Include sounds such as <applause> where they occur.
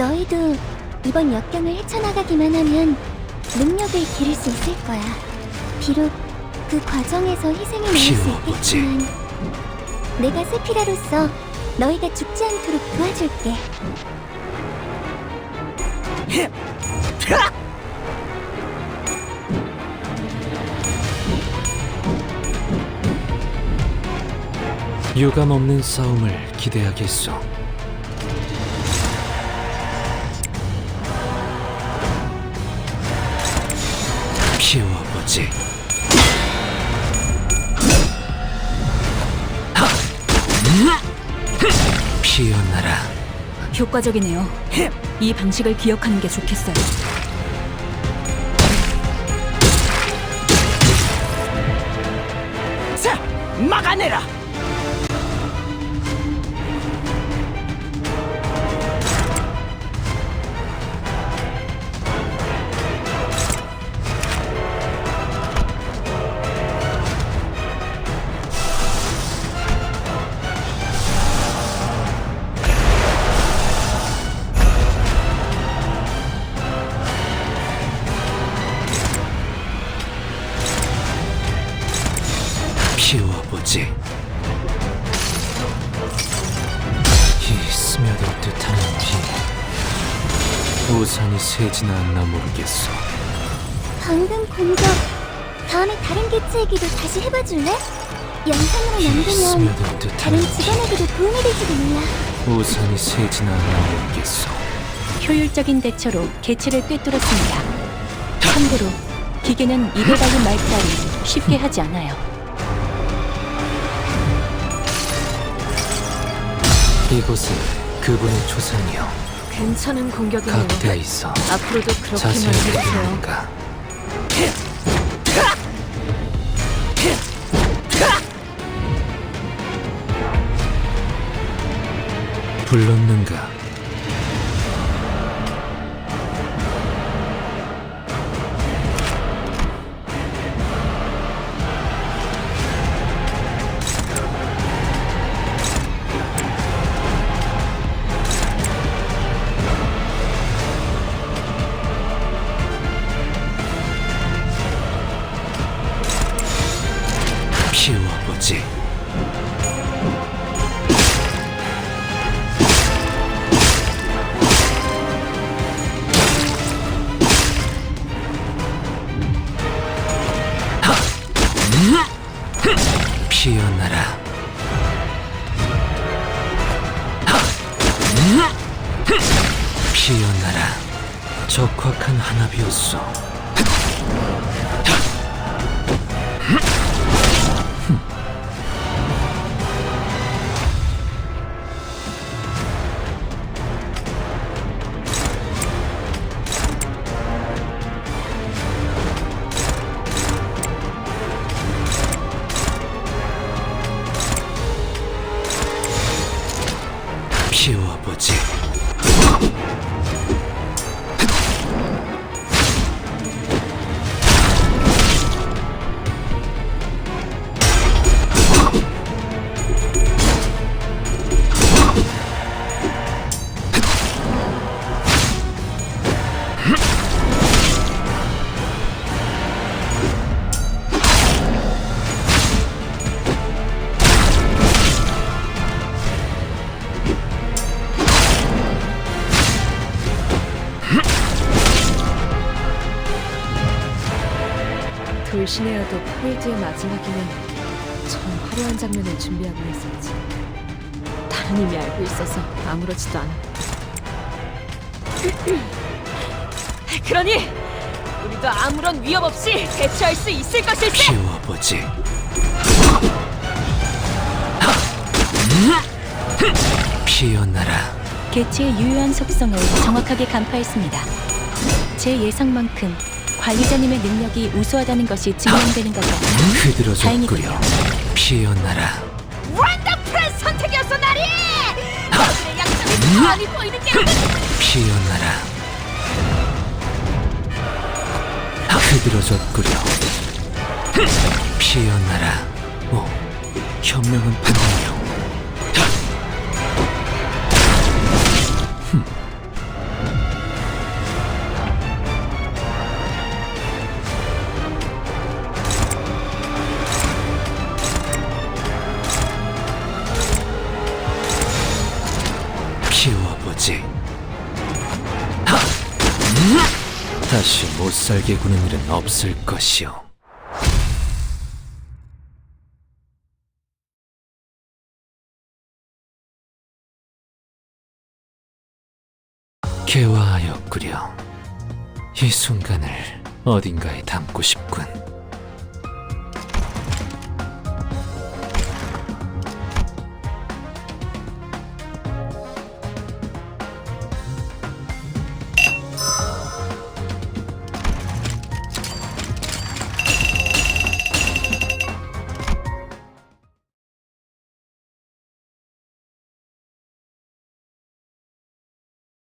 너희도 이번 역경을 헤쳐나가기만 하면 능력을 기를 수 있을 거야. 비록 그 과정에서 희생이 나올 수 키워보지. 있겠지만 내가 세피라로서 너희가 죽지 않도록 도와줄게. 유감 없는 싸움을 기대하겠소. 피워보지. 하! 피어나라. 효과적이네요. 이 방식을 기억하는 게 좋겠어요. 자, 막아내라. 피워보지. 이 스며들 듯하는 비. 우산이 새지나 않나 모르겠소. 방금 공격 다음에 다른 개체에게도 다시 해봐줄래? 영상으로 이 남기면 스며들 다른 듯하는. 직원에게도 도움이 될지도 몰라. 우산이 새지나 않나 모르겠소. 효율적인 대처로 개체를 꿰뚫었습니다. 참고로 기계는 입에 달린 말 따위 쉽게 하지 않아요. 이곳은 그분의 초상이요. 괜찮은 공격이네요. 각대에 있어 앞으로도 그렇게만 자세히 해주세요. 보는가. 불렀는가? 흥! 피어나라. 피어나라. 적확한 한압이었어. 피 <laughs> 돌신해야도 포일드의 마지막에는 전 화려한 장면을 준비하고 있었지. 다른 이미 알고 있어서 아무렇지도 않아. <clears throat> 그러니 우리도 아무런 위협 없이 대처할 수 있을 것일세. 흥! 피어나라. 개체의 유효한 속성을 정확하게 간파했습니다. 제 예상만큼 관리자님의 능력이 우수하다는 것이 증명되는 것 같아 흐드러졌구려. 피어나라. 원더풀한 선택이었어 나리. 너들의 약점이 많이 보이는 게 피어나라. 흥! 피어나라. 오, 현명한 판단이요. 다시 못 살게 구는 일은 없을 것이오. 개화하였구려. 이 순간을 어딘가에 담고 싶군.